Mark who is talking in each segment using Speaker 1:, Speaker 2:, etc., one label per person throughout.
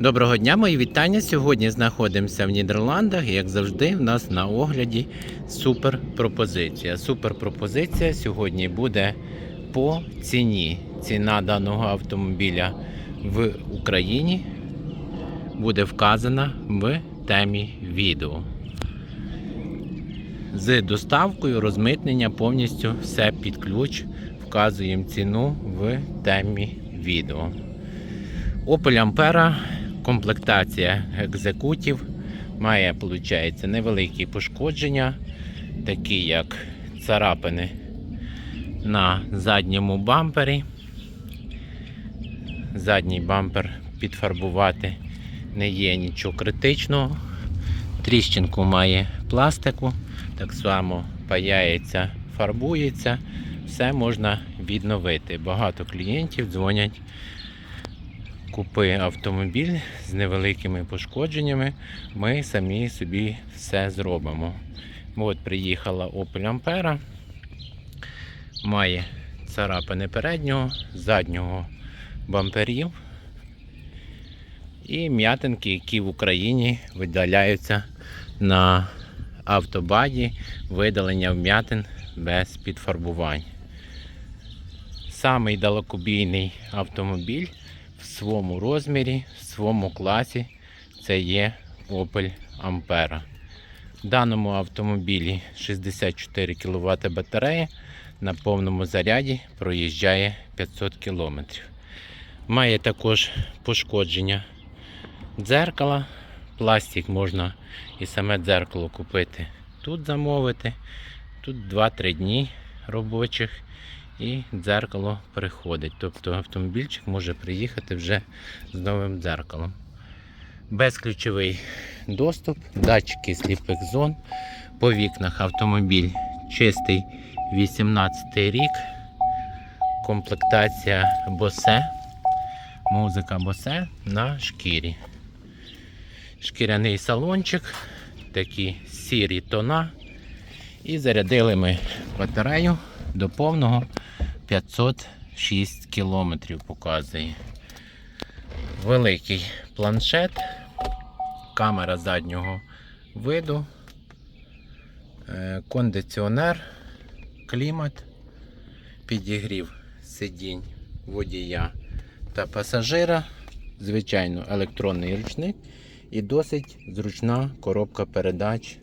Speaker 1: Доброго дня, мої вітання. Сьогодні знаходимося в Нідерландах. Як завжди, в нас на огляді супер пропозиція. Супер пропозиція сьогодні буде по ціні. Ціна даного автомобіля в Україні буде вказана в темі відео. З доставкою розмитнення повністю все під ключ. Вказуємо ціну в темі відео. Opel Ampera, комплектація екзекутів, має, виходить, невеликі пошкодження, такі як царапини на задньому бампері. Задній бампер підфарбувати не є нічого критичного. Тріщинку має пластику, так само паяється, фарбується, все можна відновити. Багато клієнтів дзвонять купи автомобіль з невеликими пошкодженнями, ми самі собі все зробимо. От приїхала Opel Ampera, має царапини переднього, заднього бамперів і м'ятинки, які в Україні видаляються на автобаді, видалення вм'ятин без підфарбувань. Самий далекобійний автомобіль в своєму розмірі, в своєму класі це є Opel Ampera. В даному автомобілі 64 кВт батарея на повному заряді проїжджає 500 км. Має також пошкодження дзеркала. Пластик можна і саме дзеркало купити. Тут замовити. Тут 2-3 дні робочих і дзеркало приходить. Тобто автомобільчик може приїхати вже з новим дзеркалом. Безключовий доступ, датчики сліпих зон. По вікнах автомобіль чистий 18 рік. Комплектація Bose. Музика Bose на шкірі. Шкіряний салончик, такі сірі тона. І зарядили ми батарею до повного 506 кілометрів показує. Великий планшет, камера заднього виду, е, кондиціонер, клімат, підігрів сидінь водія та пасажира, звичайно, електронний ручник і досить зручна коробка передач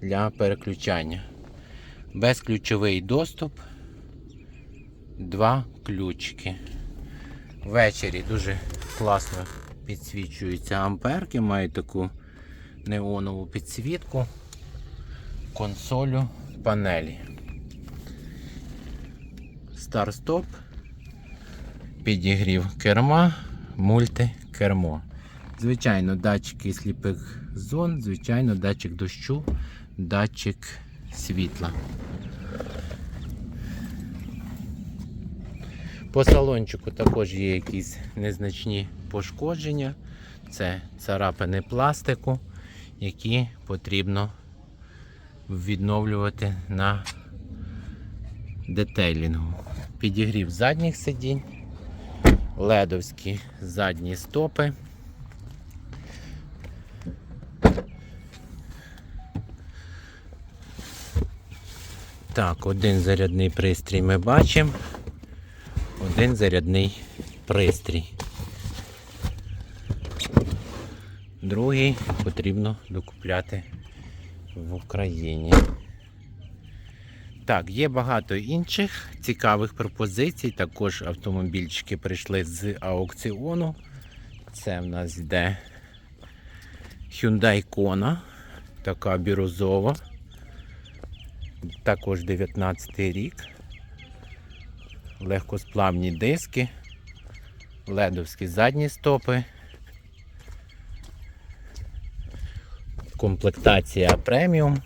Speaker 1: для переключання. Безключовий доступ, два ключики. Ввечері дуже класно підсвічуються амперки, мають таку неонову підсвітку, консолю панелі. Старт-стоп, підігрів керма, мультикермо. Звичайно, датчики сліпих зон, звичайно, датчик дощу, датчик світла. По салончику також є якісь незначні пошкодження. Це царапини пластику, які потрібно відновлювати на детейлінгу. Підігрів задніх сидінь, ледовські задні стопи. Так, один зарядний пристрій ми бачимо. Один зарядний пристрій. Другий потрібно докупляти в Україні. Так, є багато інших цікавих пропозицій. Також автомобільчики прийшли з аукціону. Це в нас йде Hyundai Kona, така бірозова. Також 19 рік. Легкосплавні диски, ледовські задні стопи. Комплектація преміум.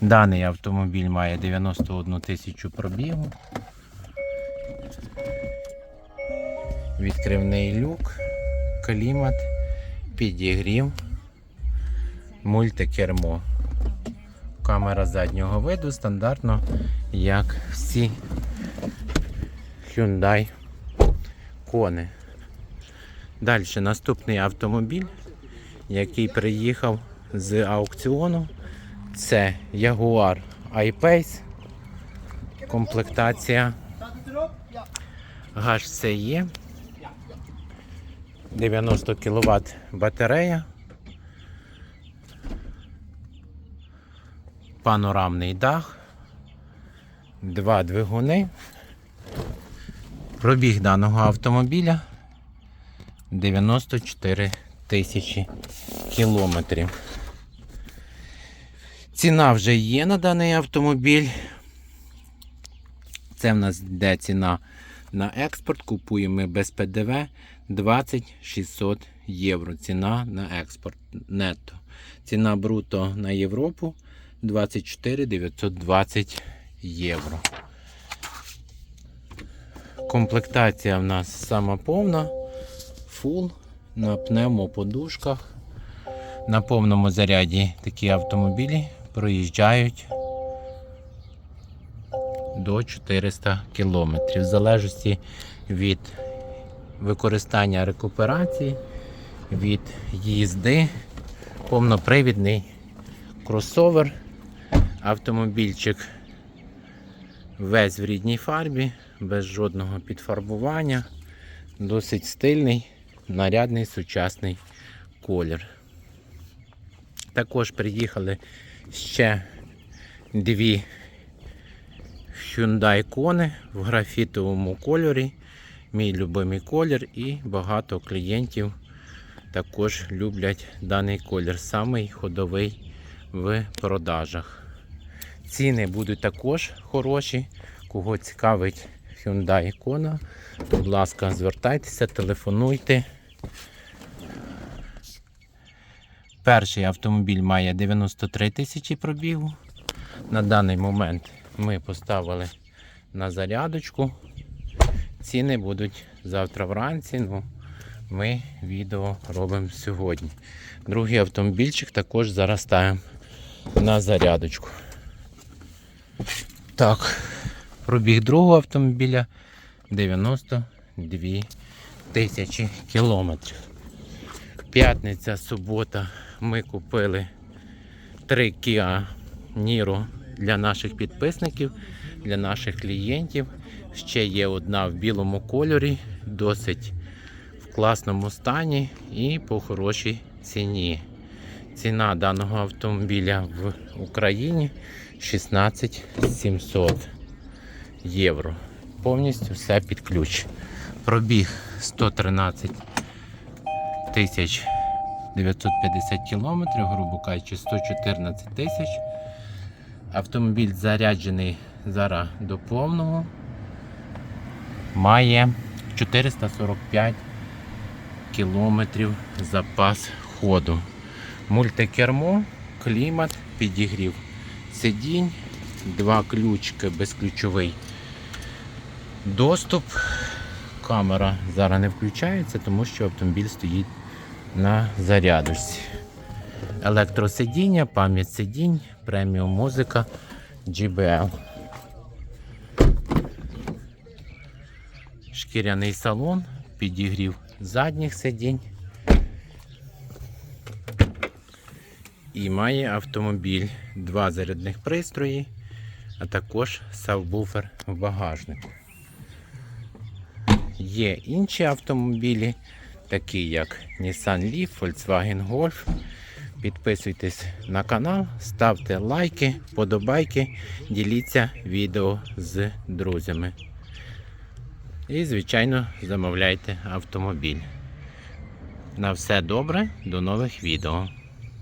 Speaker 1: Даний автомобіль має 91 тисячу пробігу. Відкривний люк, клімат, підігрів, мультикермо. Камера заднього виду стандартно, як всі Hyundai кони. Далі наступний автомобіль, який приїхав з аукціону. Це Jaguar I-Pace. Комплектація GHCE. 90 кВт батарея. Панорамний дах. Два двигуни. Пробіг даного автомобіля 94 тисячі кілометрів. Ціна вже є на даний автомобіль. Це в нас йде ціна на експорт. Купуємо ми без ПДВ 20 600 євро. Ціна на експорт нетто. Ціна бруто на Європу 24 920 євро. Комплектація в нас сама повна, фул на пневмоподушках. На повному заряді такі автомобілі проїжджають до 400 км. В залежності від використання рекуперації, від їзди, повнопривідний кросовер, автомобільчик весь в рідній фарбі, без жодного підфарбування, досить стильний, нарядний сучасний колір. Також приїхали ще дві Hyundai Kona в графітовому кольорі. Мій любимий колір і багато клієнтів також люблять даний колір. Самий ходовий в продажах. Ціни будуть також хороші. Кого цікавить Hyundai Kona, будь ласка, звертайтеся, телефонуйте. Перший автомобіль має 93 тисячі пробігу. На даний момент ми поставили на зарядочку. Ціни будуть завтра вранці. Ну, ми відео робимо сьогодні. Другий автомобільчик також зараз ставимо на зарядочку. Так, пробіг другого автомобіля 92 тисячі кілометрів. П'ятниця, субота ми купили три Kia Niro для наших підписників, для наших клієнтів. Ще є одна в білому кольорі, досить в класному стані і по хорошій ціні. Ціна даного автомобіля в Україні 16 700 євро. Повністю все під ключ. Пробіг 113 тисяч 950 кілометрів, грубо кажучи, 114 тисяч. Автомобіль заряджений зараз до повного. Має 445 кілометрів запас ходу. Мультикермо, клімат, підігрів сидінь, два ключки, безключовий доступ. Камера зараз не включається, тому що автомобіль стоїть на зарядочці. Електросидіння, пам'ять сидінь, преміум музика GBL. Шкіряний салон, підігрів задніх сидінь. І має автомобіль два зарядних пристрої, а також сабвуфер в багажнику. Є інші автомобілі, такі як Nissan Leaf, Volkswagen Golf. Підписуйтесь на канал, ставте лайки, подобайки, діліться відео з друзями. І, звичайно, замовляйте автомобіль. На все добре, до нових відео.